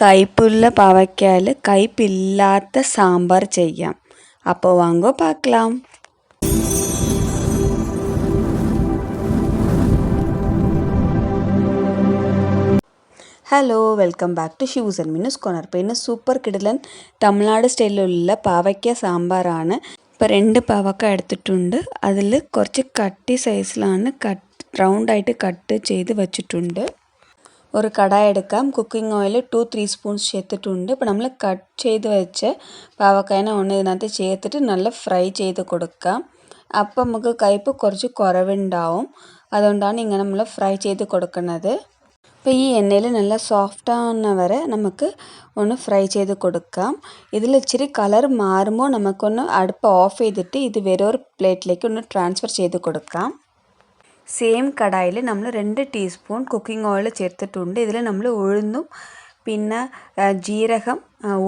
കയ്പുള്ള പാവയ്ക്കാൽ കയ്പില്ലാത്ത സാമ്പാർ ചെയ്യാം. അപ്പോൾ വാങ്ങോ പാക്കലാം. Hello welcome back to shoes and Minu's corner അപ്പോൾ ഇന്ന് സൂപ്പർ കിടലൻ തമിഴ്നാട് സ്റ്റൈലിലുള്ള പാവയ്ക്ക സാമ്പാറാണ്. ഇപ്പോൾ രണ്ട് പാവക്ക എടുത്തിട്ടുണ്ട്. അതിൽ കുറച്ച് കട്ടി സൈസിലാണ് കട്ട് റൗണ്ടായിട്ട് കട്ട് ചെയ്ത് വച്ചിട്ടുണ്ട്. ഒരു കടായി എടുക്കാം. Cooking oil two three spoons ചേർത്തിട്ടുണ്ട്. ഇപ്പോൾ നമ്മൾ കട്ട് ചെയ്ത് വെച്ച് പാവക്കായനെ ഒന്ന് ഇതിനകത്ത് ചേർത്തിട്ട് നല്ല ഫ്രൈ ചെയ്ത് കൊടുക്കാം. അപ്പം നമുക്ക് കയ്പ്പ് കുറച്ച് കുറവുണ്ടാവും. അതുകൊണ്ടാണ് ഇങ്ങനെ നമ്മൾ ഫ്രൈ ചെയ്ത് കൊടുക്കുന്നത്. അപ്പോൾ ഈ എണ്ണയിൽ നല്ല സോഫ്റ്റ് വരെ നമുക്ക് ഒന്ന് ഫ്രൈ ചെയ്ത് കൊടുക്കാം. ഇതിൽ ഇച്ചിരി കളർ മാറുമ്പോൾ നമുക്കൊന്ന് അടുപ്പ് ഓഫ് ചെയ്തിട്ട് ഇത് വേറെ ഒരു പ്ലേറ്റിലേക്ക് ഒന്ന് ട്രാൻസ്ഫർ ചെയ്ത് കൊടുക്കാം. സെയിം കടായിൽ നമ്മൾ രണ്ട് ടീസ്പൂൺ കുക്കിംഗ് ഓയിൽ ചേർത്തിട്ടുണ്ട്. ഇതിൽ നമ്മൾ ഉഴുന്നും പിന്നെ ജീരകം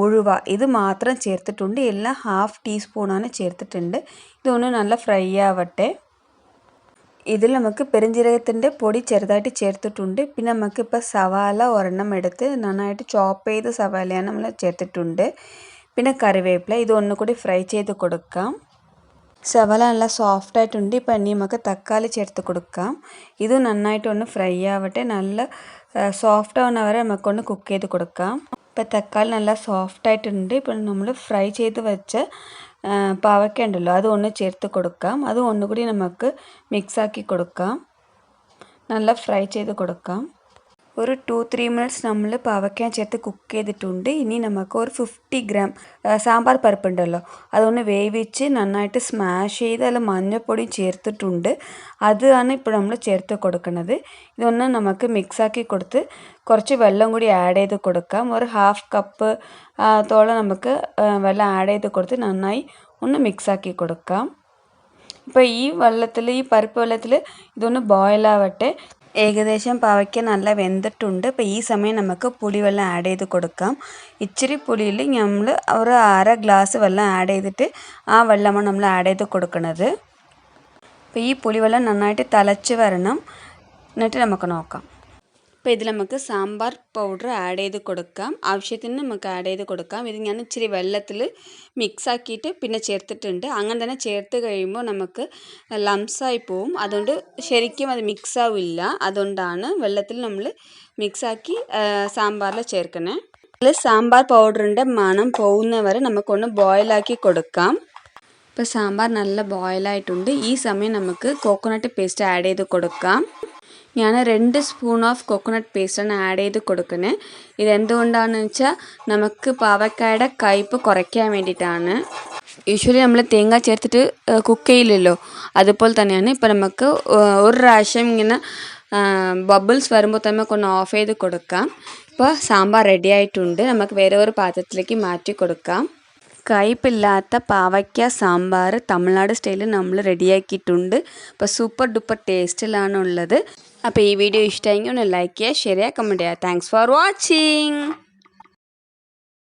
ഉഴുവ ഇത് മാത്രം ചേർത്തിട്ടുണ്ട്. എല്ലാം ഹാഫ് ടീസ്പൂണാണ് ചേർത്തിട്ടുണ്ട്. ഇതൊന്ന് നല്ല ഫ്രൈ ആവട്ടെ. ഇതിൽ നമുക്ക് പെരുംജീരകത്തിന്റെ പൊടി ചെറുതായിട്ട് ചേർത്തിട്ടുണ്ട്. പിന്നെ നമുക്കിപ്പോൾ സവാല ഒരെണ്ണം എടുത്ത് നന്നായിട്ട് ചോപ്പ് ചെയ്ത സവാലയാണ് നമ്മൾ ചേർത്തിട്ടുണ്ട്. പിന്നെ കറിവേപ്പില ഇത് ഒന്നുകൂടി ഫ്രൈ ചെയ്ത് കൊടുക്കാം. സവാള നല്ല സോഫ്റ്റായിട്ടുണ്ട് ഇപ്പം നമുക്ക് തക്കാളി ചേർത്ത് കൊടുക്കാം. ഇത് നന്നായിട്ടൊന്ന് ഫ്രൈ ആവട്ടെ. നല്ല സോഫ്റ്റ് ആവുന്ന വരെ നമുക്കൊന്ന് കുക്ക് ചെയ്ത് കൊടുക്കാം. ഇപ്പം തക്കാളി നല്ല സോഫ്റ്റായിട്ടുണ്ട് ഇപ്പം നമ്മൾ ഫ്രൈ ചെയ്ത് വെച്ച് പാവയ്ക്ക ഉണ്ടല്ലോ അത് ഒന്ന് ചേർത്ത് കൊടുക്കാം. അത് ഒന്നുകൂടി നമുക്ക് മിക്സാക്കി കൊടുക്കാം. നല്ല ഫ്രൈ ചെയ്ത് കൊടുക്കാം. ഒരു ടു ത്രീ മിനിറ്റ്സ് നമ്മൾ പവയ്ക്കാൻ ചേർത്ത് കുക്ക് ചെയ്തിട്ടുണ്ട്. ഇനി നമുക്ക് ഒരു ഫിഫ്റ്റി ഗ്രാം സാമ്പാർ പരിപ്പുണ്ടല്ലോ. അതൊന്ന് വേവിച്ച് നന്നായിട്ട് സ്മാഷ് ചെയ്ത് അതിൽ മഞ്ഞൾപ്പൊടി ചേർത്തിട്ടുണ്ട്. അതാണ് ഇപ്പോൾ നമ്മൾ ചേർത്ത് കൊടുക്കുന്നത്. ഇതൊന്ന് നമുക്ക് മിക്സാക്കി കൊടുത്ത് കുറച്ച് വെള്ളം കൂടി ആഡ് ചെയ്ത് കൊടുക്കാം. ഒരു ഹാഫ് കപ്പ് തോളം നമുക്ക് വെള്ളം ആഡ് ചെയ്ത് കൊടുത്ത് നന്നായി ഒന്ന് മിക്സാക്കി കൊടുക്കാം. ഇപ്പോൾ ഈ വെള്ളത്തിൽ ഈ പരിപ്പ് വെള്ളത്തിൽ ഇതൊന്ന് ബോയിലാവട്ടെ ഏകദേശം പാവയ്ക്ക നല്ല വെന്തിട്ടുണ്ട്. അപ്പോൾ ഈ സമയം നമുക്ക് പുളിവെള്ളം ആഡ് ചെയ്ത് കൊടുക്കാം. ഇച്ചിരി പുളിയിൽ നമ്മൾ ഒരു അര ഗ്ലാസ് വെള്ളം ആഡ് ചെയ്തിട്ട് ആ വെള്ളമാണ് നമ്മൾ ആഡ് ചെയ്ത് കൊടുക്കുന്നത് അപ്പോൾ ഈ പുളിവെള്ളം നന്നായിട്ട് തിളച്ച് വരണം. എന്നിട്ട് നമുക്ക് നോക്കാം. അപ്പോൾ ഇതിൽ നമുക്ക് സാമ്പാർ പൗഡർ ആഡ് ചെയ്ത് കൊടുക്കാം. ആവശ്യത്തിന് നമുക്ക് ആഡ് ചെയ്ത് കൊടുക്കാം. ഇത് ഞാൻ ഇച്ചിരി വെള്ളത്തിൽ മിക്സ് ആക്കിയിട്ട് പിന്നെ ചേർത്തിട്ടുണ്ട്. അങ്ങനെ തന്നെ ചേർത്ത് കഴിയുമ്പോൾ നമുക്ക് ലംസായി പോവും. അതുകൊണ്ട് ശരിക്കും അത് മിക്സ് ആവില്ല. അതുകൊണ്ടാണ് വെള്ളത്തിൽ നമ്മൾ മിക്സാക്കി സാമ്പാറിൽ ചേർക്കണേ. അതിൽ സാമ്പാർ പൗഡറിന്റെ മണം പോകുന്നവരെ നമുക്കൊന്ന് ബോയിലാക്കി കൊടുക്കാം. ഇപ്പോൾ സാമ്പാർ നല്ല ബോയിലായിട്ടുണ്ട് ഈ സമയം നമുക്ക് കോക്കോനട്ട് പേസ്റ്റ് ആഡ് ചെയ്ത് കൊടുക്കാം. ഞാൻ രണ്ട് സ്പൂൺ ഓഫ് കോക്കനട്ട് പേസ്റ്റാണ് ആഡ് ചെയ്ത് കൊടുക്കുന്നത് ഇതെന്തുകൊണ്ടാണെന്ന് വെച്ചാൽ നമുക്ക് പാവക്കായുടെ കയ്പ്പ് കുറയ്ക്കാൻ വേണ്ടിയിട്ടാണ് യൂഷ്വലി നമ്മൾ തേങ്ങ ചേർത്തിട്ട് കുക്ക് ചെയ്യില്ലല്ലോ. അതുപോലെ തന്നെയാണ് ഇപ്പോൾ നമുക്ക് ഒരു പ്രാവശ്യം ഇങ്ങനെ ബബിൾസ് വരുമ്പോൾ തന്നെ ഒന്ന് ഓഫ് ചെയ്ത് കൊടുക്കാം. ഇപ്പോൾ സാമ്പാർ റെഡി ആയിട്ടുണ്ട്. നമുക്ക് വേറെ ഒരു പാത്രത്തിലേക്ക് മാറ്റി കൊടുക്കാം. കയ്പില്ലാത്ത പാവയ്ക്ക സാമ്പാർ തമിഴ്നാട് സ്റ്റൈലിൽ നമ്മൾ റെഡിയാക്കിയിട്ടുണ്ട് അപ്പോൾ സൂപ്പർ ഡൂപ്പർ ടേസ്റ്റിലാണ് ഉള്ളത് അപ്പോൾ ഈ വീഡിയോ ഇഷ്ടമെങ്കിൽ ഒന്ന് ലൈക്ക് ചെയ്യുക ഷെയർ ചെയ്യുക കമന്റ് ചെയ്യുക. Thanks for watching